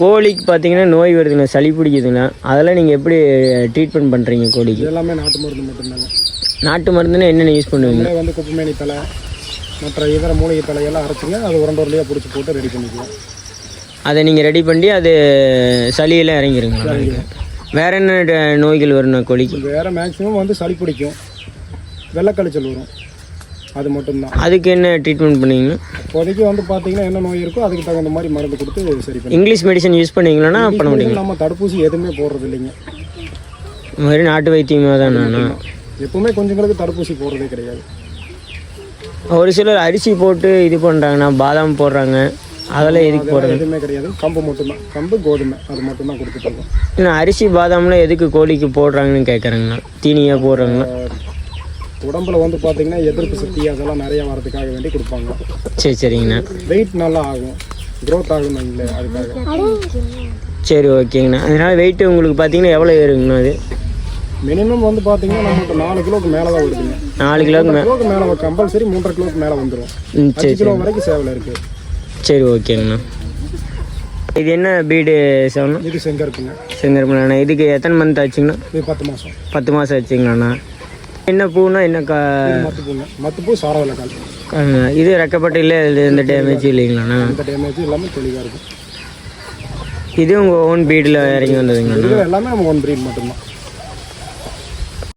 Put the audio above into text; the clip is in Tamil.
கோழிக்கு பார்த்தீங்கன்னா நோய் வருதுங்க சளி பிடிக்குதுங்க. அதெல்லாம் நீங்கள் எப்படி ட்ரீட்மெண்ட் பண்ணுறீங்க கோழிக்கு? எல்லாமே நாட்டு மருந்து மட்டும்தாங்க. நாட்டு மருந்துன்னா என்னென்ன யூஸ் பண்ணுவீங்க? வந்து குப்பைமேனி தலை மற்ற இதர மூலிகை தலையெல்லாம் அரைச்சிங்க அது உரண்டு பிடிச்சி போட்டு ரெடி பண்ணிக்குவோம் அதை நீங்கள் ரெடி பண்ணி அது சளியெல்லாம் இறங்கிருங்களா? வேற என்ன நோய்கள் வரும்ண்ணா கோழிக்கு? வேறு மேக்ஸிமம் வந்து சளி பிடிக்கும். வெள்ளைக்கழிச்சல் வரும். அது மட்டும்தான். அதுக்கு என்ன ட்ரீட்மெண்ட் பண்ணுவீங்க? இப்போதைக்கு வந்து பார்த்தீங்கன்னா என்ன நோய் இருக்கோ அதுக்கு தகுந்த மாதிரி மருந்து கொடுத்து சரி பண்ணி இங்கிலீஷ் மெடிசன் யூஸ் பண்ணீங்களான்னா பண்ண முடியும்? நம்ம தடுப்பூசி எதுவுமே போடுறது இல்லைங்க மாதிரி நாட்டு வைத்தியமாக தானண்ணா எப்பவுமே கொஞ்சங்களுக்கு தடுப்பூசி போடுறதே கிடையாது. ஒரு சிலர் அரிசி போட்டு இது பண்ணுறாங்கண்ணா பாதாம் போடுறாங்க. அதெல்லாம் எதுக்கு போடுறது? எதுவுமே கிடையாது. கம்பு மட்டும்தான். கம்பு கோதுமை அது மட்டும்தான் கொடுத்துட்டு இருக்கோம். அரிசி பாதாம்லாம் எதுக்கு கோழிக்கு போடுறாங்கன்னு கேட்குறாங்கண்ணா தீனியாக போடுறாங்களா உடம்புல வந்து பார்த்தீங்கன்னா எதிர்ப்பு சக்தி அதெல்லாம் நிறைய வரதுக்காக வேண்டி கொடுப்பாங்க. சரி சரிங்கண்ணா. வெயிட் நல்லா ஆகும். க்ரோத் ஆகும் இல்லை அதுக்காக. சரி ஓகேங்கண்ணா. அதனால் வெயிட்டு உங்களுக்கு பார்த்தீங்கன்னா எவ்வளோ ஏறுங்கண்ணா அது? மினிமம் வந்து பார்த்தீங்கன்னா நமக்கு நாலு கிலோக்கு மேலே தான் வருதுங்க. நாலு கிலோக்கு மே கிலோக்கு மேலே கம்பல்சரி மூன்றரை கிலோக்கு மேலே வந்துடும் சரி கிலோ வரைக்கும் சேவல் இருக்குது சரி ஓகேங்கண்ணா. இது என்ன பீடு செவனா இது செங்கருப்புங்க. செங்கருப்புண்ணா இதுக்கு எத்தனை மந்த் ஆச்சுங்கண்ணா? இது பத்து மாதம் பத்து மாதம் ஆச்சுங்களாண்ணா? என்ன பூனா என்ன கா மத்துப்பூங்க மத்துப்பூ சாரவலக்கால் காங்க. இது ரெக்கப்பட்டியில் இது எந்த டேமேஜ் இல்லைங்களாண்ணா? இந்த டேமேஜ் எல்லாமே தெளிவாக இருக்கும். இது உங்கள் ஓன் பீடில் இறங்கி வந்ததுங்களாண்ணா? இருக்கிற எல்லாமே நம்ம ஒன் ப்ரீட் மட்டும்தான்.